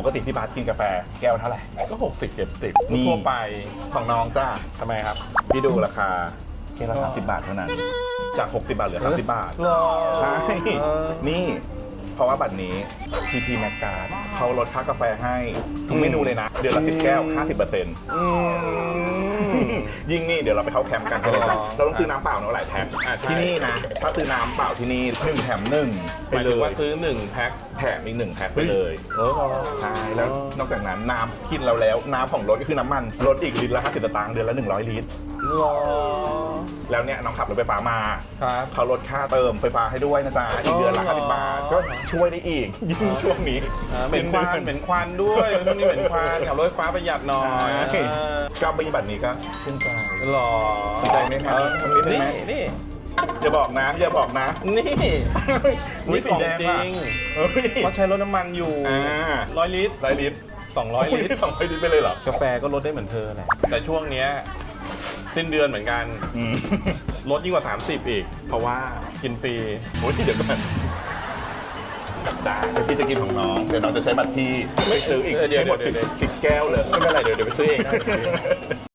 ปกติพี่บาสกินกาแฟแก้วเท่าไหร่ ก็ 60 70นี่ ทั่วไปของน้องจ้าทำไมครับ พี่ดูราคาแก้วละ30บาทเท่านั้น จาก 60 บาทเหลือ30บาท หรอใช่ เออ นี่เพราะว่าบัตรนี้ TP m a c การ์ดเขาลดค่ากาแฟให้ ทุกเมนูเลยนะ เดือนละ 10 แก้ว 50%อืม ยิ่งนี่เดี๋ยวเราไปเข้าแคมป์กันให้เลยจ้ะอ๋อเราต้องซื้อน้ำเปล่าเนาะหลายแพ็คอ่าใช่ ที่นี่นะถ้าซื้อน้ำเปล่าที่นี่หนึ่งแถมหนึ่งหไปมายเลถึงว่ายซื้อ1แพ็คแถมอีกหนึ่งแพ็คไปเลยเออใช่แล้วนอกจากนั้นน้ำกินเราแล้วน้ำของรถก็คือน้ำมันลดอีกลิตรละ50สตางค์เดือนละ 100 ลิตร หรอแล้วเนี่ยน้องขับรถไฟฟ้ามา ครับ เขาลดค่าเติมไฟฟ้าให้ด้วยนะจ๊ะอีกเดือนละอ๋อ50บาทก็ช่วยได้อีกยิ่งช่วงนี้อ่าเหม็นควันเหม็นควันด้วยช่วงนี้เหม็นควันขับรถไฟฟ้าประหยัดหน่อยใช่ก็มีบัตรนี้ก็ชื่นใจ หรอดีใจไหมครับเออทำนิดนึงนี่ไหม นี่อย่าบอกนะอย่าบอกนะ นี่อุ๊ยนี่ของจริงเฮ้ยเขาใช้รถน้ำมันอยู่อ่าร้อยลิตรร้อยลิตรสองร้อยลิตรสองร้อยลิตรไปเลยเหรอ กาแฟก็ลดได้เหมือนเธอแหละแต่ช่วงเนี้ย สิ้นเดือนเหมือนกัน อืมลดยิ่งกว่า 30 อีก เพราะว่ากินฟรีโอ้ยเดี๋ยวก่อนได้เดี๋ยวพี่จะกินของน้อง เดี๋ยวน้องจะใช้บัตรพี่ไม่ซื้ออีกเดี๋ยวให้หมดเดี๋ยวเดี๋ยวสิบแก้วเลย ไม่เป็นไรเดี๋ยวเดี๋ยวไปซื้อเองนะ